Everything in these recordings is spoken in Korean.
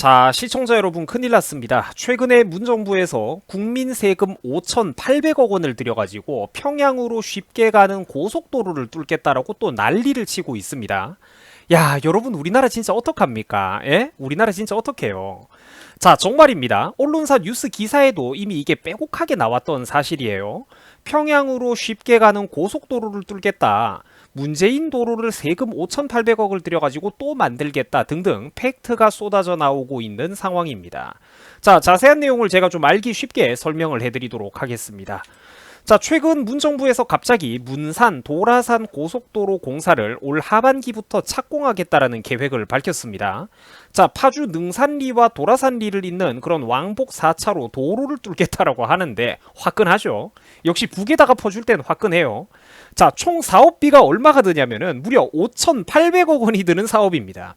자, 시청자 여러분 큰일 났습니다. 최근에 문정부에서 국민 세금 5,800억 원을 들여가지고 평양으로 쉽게 가는 고속도로를 뚫겠다라고 또 난리를 치고 있습니다. 야, 여러분 우리나라 진짜 어떡합니까? 예? 우리나라 진짜 어떡해요? 자, 정말입니다. 언론사 뉴스 기사에도 이미 이게 빼곡하게 나왔던 사실이에요. 평양으로 쉽게 가는 고속도로를 뚫겠다. 문재인 도로를 세금 5,800억을 들여가지고 또 만들겠다 등등 팩트가 쏟아져 나오고 있는 상황입니다. 자, 자세한 내용을 제가 좀 알기 쉽게 설명을 해드리도록 하겠습니다. 자, 최근 문정부에서 갑자기 문산 도라산 고속도로 공사를 올 하반기부터 착공하겠다라는 계획을 밝혔습니다. 자, 파주 능산리와 도라산리를 잇는 그런 왕복 4차로 도로를 뚫겠다라고 하는데 화끈하죠. 역시 북에다가 퍼줄 땐 화끈해요. 자, 총 사업비가 얼마가 드냐면은 무려 5,800억 원이 드는 사업입니다.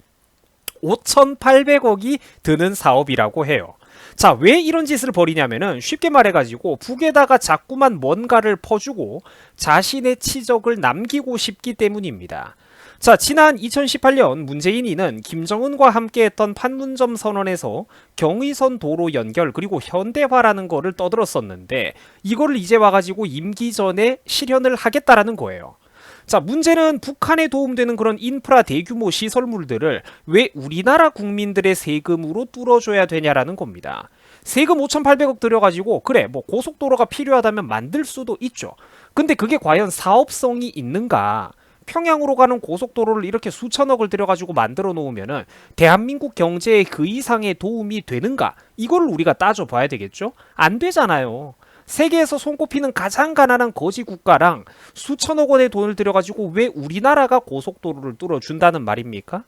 5,800억이 드는 사업이라고 해요. 자, 왜 이런 짓을 벌이냐면은 쉽게 말해가지고 북에다가 자꾸만 뭔가를 퍼주고 자신의 치적을 남기고 싶기 때문입니다. 자, 지난 2018년 문재인이는 김정은과 함께했던 판문점 선언에서 경의선 도로 연결 그리고 현대화라는 거를 떠들었었는데 이거를 이제 와가지고 임기 전에 실현을 하겠다라는 거예요. 자, 문제는 북한에 도움되는 그런 인프라 대규모 시설물들을 왜 우리나라 국민들의 세금으로 뚫어줘야 되냐라는 겁니다. 세금 5,800억 들여가지고, 그래, 뭐 고속도로가 필요하다면 만들 수도 있죠. 근데 그게 과연 사업성이 있는가? 평양으로 가는 고속도로를 이렇게 수천억을 들여가지고 만들어 놓으면은 대한민국 경제에 그 이상의 도움이 되는가? 이걸 우리가 따져봐야 되겠죠? 안 되잖아요. 세계에서 손꼽히는 가장 가난한 거지 국가랑 수천억 원의 돈을 들여가지고 왜 우리나라가 고속도로를 뚫어준다는 말입니까?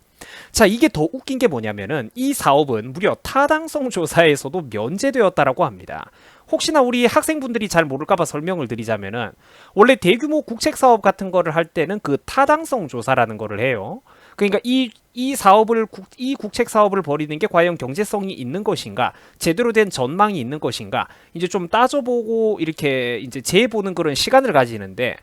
자, 이게 더 웃긴 게 뭐냐면은 이 사업은 무려 타당성 조사에서도 면제되었다라고 합니다. 혹시나 우리 학생분들이 잘 모를까봐 설명을 드리자면은 원래 대규모 국책 사업 같은 거를 할 때는 그 타당성 조사라는 거를 해요. 그러니까 이, 이 사업을, 국, 이 국책 사업을 벌이는 게 과연 경제성이 있는 것인가, 제대로 된 전망이 있는 것인가, 이제 좀 따져보고 이렇게 이제 재보는 그런 시간을 가지는데,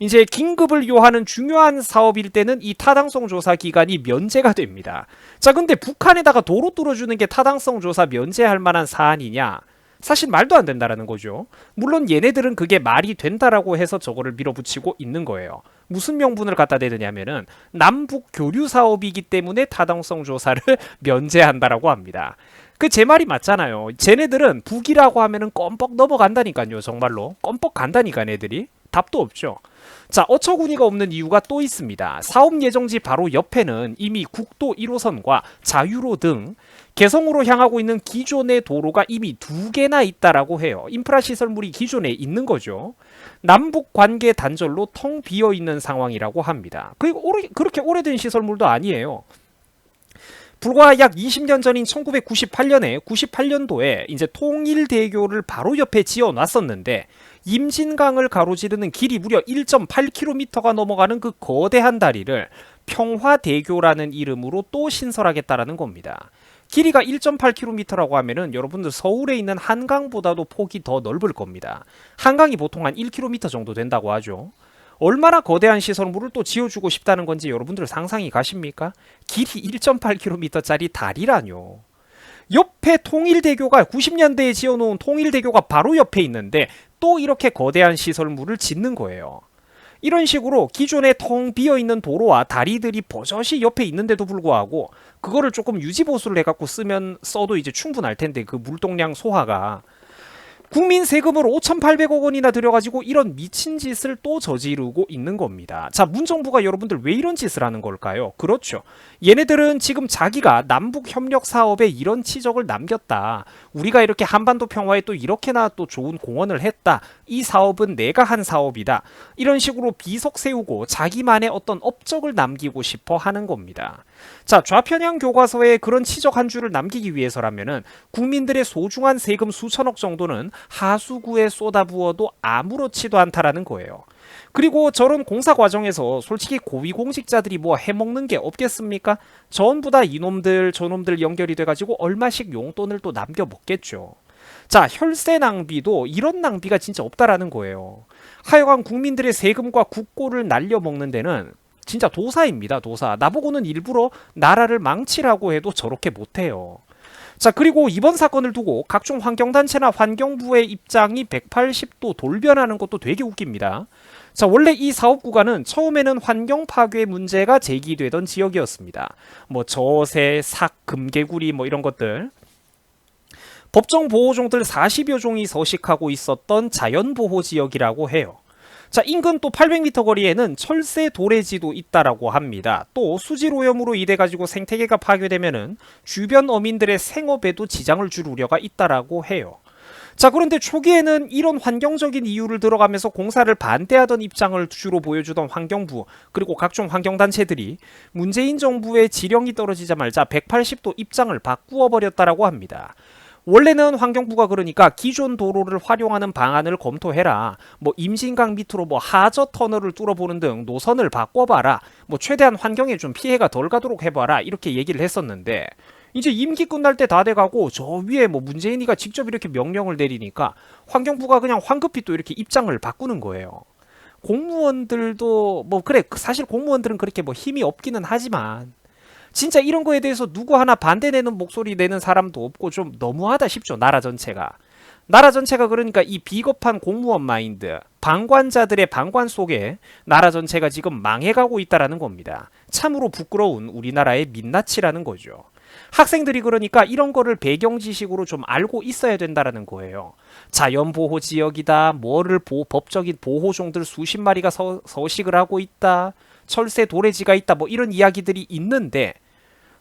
이제 긴급을 요하는 중요한 사업일 때는 이 타당성 조사 기간이 면제가 됩니다. 자, 근데 북한에다가 도로 뚫어주는 게 타당성 조사 면제할 만한 사안이냐? 사실 말도 안 된다라는 거죠. 물론 얘네들은 그게 말이 된다라고 해서 저거를 밀어붙이고 있는 거예요. 무슨 명분을 갖다 대느냐면은 남북 교류 사업이기 때문에 타당성 조사를 면제한다라고 합니다. 그 제 말이 맞잖아요. 쟤네들은 북이라고 하면은 껌뻑 넘어간다니까요. 정말로 껌뻑 간다니까 얘들이 답도 없죠. 자, 어처구니가 없는 이유가 또 있습니다. 사업 예정지 바로 옆에는 이미 국도 1호선과 자유로 등 개성으로 향하고 있는 기존의 도로가 이미 두 개나 있다라고 해요. 인프라 시설물이 기존에 있는 거죠. 남북 관계 단절로 텅 비어 있는 상황이라고 합니다. 그리고 오래, 그렇게 오래된 시설물도 아니에요. 불과 약 20년 전인 1998년에 98년도에 이제 통일대교를 바로 옆에 지어 놨었는데 임진강을 가로지르는 길이 무려 1.8km가 넘어가는 그 거대한 다리를 평화대교라는 이름으로 또 신설하겠다라는 겁니다. 길이가 1.8km라고 하면은 여러분들 서울에 있는 한강보다도 폭이 더 넓을 겁니다. 한강이 보통 한 1km 정도 된다고 하죠. 얼마나 거대한 시설물을 또 지어주고 싶다는 건지 여러분들 상상이 가십니까? 길이 1.8km짜리 다리라뇨. 옆에 통일대교가 90년대에 지어놓은 통일대교가 바로 옆에 있는데 또 이렇게 거대한 시설물을 짓는 거예요. 이런 식으로 기존에 텅 비어 있는 도로와 다리들이 버젓이 옆에 있는데도 불구하고 그거를 조금 유지 보수를 해갖고 쓰면 써도 이제 충분할 텐데 그 물동량 소화가 국민 세금으로 5,800억 원이나 들여가지고 이런 미친 짓을 또 저지르고 있는 겁니다. 자, 문정부가 여러분들 왜 이런 짓을 하는 걸까요? 그렇죠. 얘네들은 지금 자기가 남북 협력 사업에 이런 치적을 남겼다. 우리가 이렇게 한반도 평화에 또 이렇게나 또 좋은 공헌을 했다. 이 사업은 내가 한 사업이다. 이런 식으로 비속 세우고 자기만의 어떤 업적을 남기고 싶어 하는 겁니다. 자, 좌편향 교과서에 그런 치적 한 줄을 남기기 위해서라면은 국민들의 소중한 세금 수천억 정도는 하수구에 쏟아부어도 아무렇지도 않다라는 거예요. 그리고 저런 공사 과정에서 솔직히 고위공직자들이 뭐 해먹는 게 없겠습니까? 전부 다 이놈들 저놈들 연결이 돼가지고 얼마씩 용돈을 또 남겨 먹겠죠. 자, 혈세 낭비도 이런 낭비가 진짜 없다라는 거예요. 하여간 국민들의 세금과 국고를 날려 먹는 데는 진짜 도사입니다, 도사. 나보고는 일부러 나라를 망치라고 해도 저렇게 못해요. 자, 그리고 이번 사건을 두고 각종 환경단체나 환경부의 입장이 180도 돌변하는 것도 되게 웃깁니다. 자, 원래 이 사업 구간은 처음에는 환경 파괴 문제가 제기되던 지역이었습니다. 뭐 저새, 삭, 금개구리 뭐 이런 것들. 법정 보호종들 40여 종이 서식하고 있었던 자연보호 지역이라고 해요. 자, 인근 또 800m 거리에는 철새 도래지도 있다라고 합니다. 또 수질 오염으로 인해 가지고 생태계가 파괴되면은 주변 어민들의 생업에도 지장을 줄 우려가 있다라고 해요. 자, 그런데 초기에는 이런 환경적인 이유를 들어가면서 공사를 반대하던 입장을 주로 보여주던 환경부, 그리고 각종 환경단체들이 문재인 정부의 지령이 떨어지자마자 180도 입장을 바꾸어 버렸다라고 합니다. 원래는 환경부가 그러니까 기존 도로를 활용하는 방안을 검토해라. 뭐 임진강 밑으로 뭐 하저 터널을 뚫어보는 등 노선을 바꿔봐라. 뭐 최대한 환경에 좀 피해가 덜 가도록 해봐라. 이렇게 얘기를 했었는데 이제 임기 끝날 때 다 돼가고 저 위에 뭐 문재인이가 직접 이렇게 명령을 내리니까 환경부가 그냥 황급히 또 이렇게 입장을 바꾸는 거예요. 공무원들도 뭐 그래 사실 공무원들은 그렇게 뭐 힘이 없기는 하지만 진짜 이런 거에 대해서 누구 하나 반대 내는 목소리 내는 사람도 없고 좀 너무하다 싶죠. 나라 전체가. 나라 전체가 그러니까 이 비겁한 공무원 마인드, 방관자들의 방관 속에 나라 전체가 지금 망해가고 있다라는 겁니다. 참으로 부끄러운 우리나라의 민낯이라는 거죠. 학생들이 그러니까 이런 거를 배경 지식으로 좀 알고 있어야 된다라는 거예요. 자연 보호 지역이다. 뭐를 보, 법적인 보호종들 수십 마리가 서, 서식을 하고 있다. 철새 도래지가 있다. 뭐 이런 이야기들이 있는데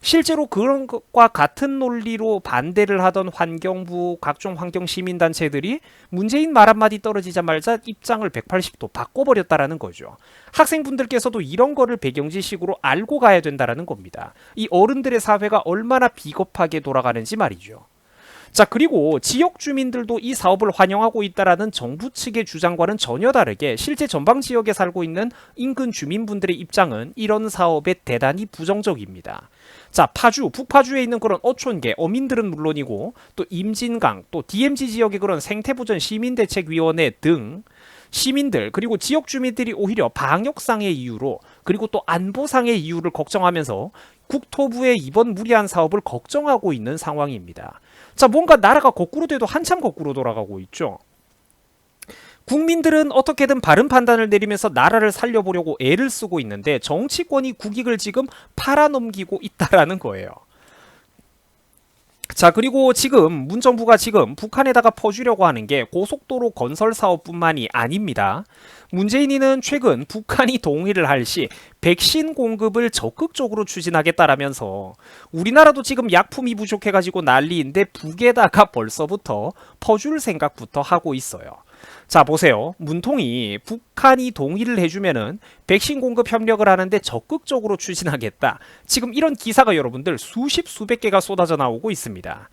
실제로 그런 것과 같은 논리로 반대를 하던 환경부 각종 환경 시민 단체들이 문재인 말 한마디 떨어지자마자 입장을 180도 바꿔버렸다라는 거죠. 학생분들께서도 이런 거를 배경지식으로 알고 가야 된다라는 겁니다. 이 어른들의 사회가 얼마나 비겁하게 돌아가는지 말이죠. 자, 그리고 지역 주민들도 이 사업을 환영하고 있다라는 정부 측의 주장과는 전혀 다르게 실제 전방 지역에 살고 있는 인근 주민분들의 입장은 이런 사업에 대단히 부정적입니다. 자, 파주, 북파주에 있는 그런 어촌계, 어민들은 물론이고 또 임진강, 또 DMZ 지역의 그런 생태보전 시민대책위원회 등 시민들 그리고 지역 주민들이 오히려 방역상의 이유로 그리고 또 안보상의 이유를 걱정하면서 국토부의 이번 무리한 사업을 걱정하고 있는 상황입니다. 자, 뭔가 나라가 거꾸로 돼도 한참 거꾸로 돌아가고 있죠. 국민들은 어떻게든 바른 판단을 내리면서 나라를 살려보려고 애를 쓰고 있는데 정치권이 국익을 지금 팔아넘기고 있다라는 거예요. 자, 그리고 지금 문 정부가 지금 북한에다가 퍼주려고 하는 게 고속도로 건설 사업뿐만이 아닙니다. 문재인이는 최근 북한이 동의를 할 시 백신 공급을 적극적으로 추진하겠다라면서 우리나라도 지금 약품이 부족해가지고 난리인데 북에다가 벌써부터 퍼줄 생각부터 하고 있어요. 자 보세요. 문통이 북한이 동의를 해주면은 백신 공급 협력을 하는데 적극적으로 추진하겠다. 지금 이런 기사가 여러분들 수십 수백 개가 쏟아져 나오고 있습니다.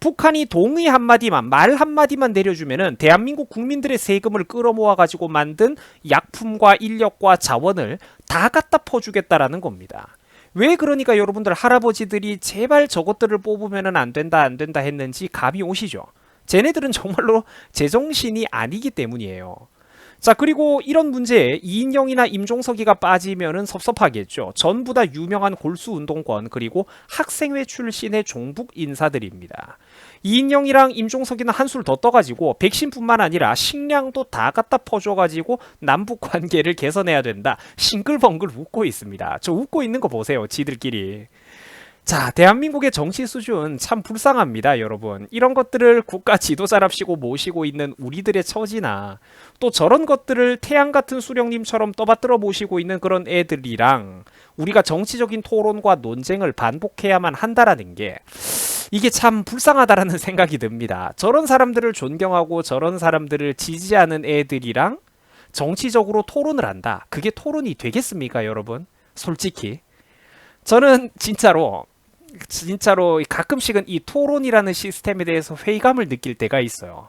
북한이 동의 한마디만 말 한마디만 내려주면은 대한민국 국민들의 세금을 끌어모아 가지고 만든 약품과 인력과 자원을 다 갖다 퍼주겠다라는 겁니다. 왜 그러니까 여러분들 할아버지들이 제발 저것들을 뽑으면은 안 된다 안 된다 했는지 감이 오시죠 쟤네들은 정말로 제정신이 아니기 때문이에요. 자 그리고 이런 문제에 이인영이나 임종석이가 빠지면은 섭섭하겠죠. 전부 다 유명한 골수 운동권 그리고 학생회 출신의 종북 인사들입니다. 이인영이랑 임종석이는 한술 더 떠가지고 백신뿐만 아니라 식량도 다 갖다 퍼줘가지고 남북 관계를 개선해야 된다. 싱글벙글 웃고 있습니다. 저 웃고 있는 거 보세요. 지들끼리. 자, 대한민국의 정치 수준 참 불쌍합니다, 여러분. 이런 것들을 국가 지도자랍시고 모시고 있는 우리들의 처지나 또 저런 것들을 태양 같은 수령님처럼 떠받들어 모시고 있는 그런 애들이랑 우리가 정치적인 토론과 논쟁을 반복해야만 한다라는 게 이게 참 불쌍하다라는 생각이 듭니다. 저런 사람들을 존경하고 저런 사람들을 지지하는 애들이랑 정치적으로 토론을 한다. 그게 토론이 되겠습니까, 여러분? 솔직히. 저는 진짜로 진짜로 가끔씩은 이 토론이라는 시스템에 대해서 회의감을 느낄 때가 있어요.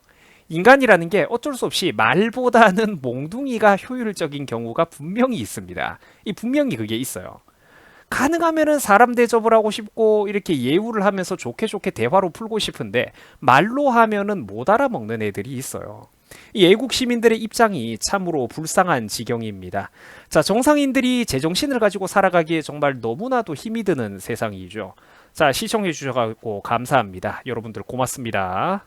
인간이라는 게 어쩔 수 없이 말보다는 몽둥이가 효율적인 경우가 분명히 있습니다. 이 분명히 그게 있어요. 가능하면은 사람 대접을 하고 싶고 이렇게 예우를 하면서 좋게 좋게 대화로 풀고 싶은데 말로 하면은 못 알아먹는 애들이 있어요. 이 애국 시민들의 입장이 참으로 불쌍한 지경입니다. 자, 정상인들이 제정신을 가지고 살아가기에 정말 너무나도 힘이 드는 세상이죠. 자, 시청해 주셔서 감사합니다. 여러분들 고맙습니다.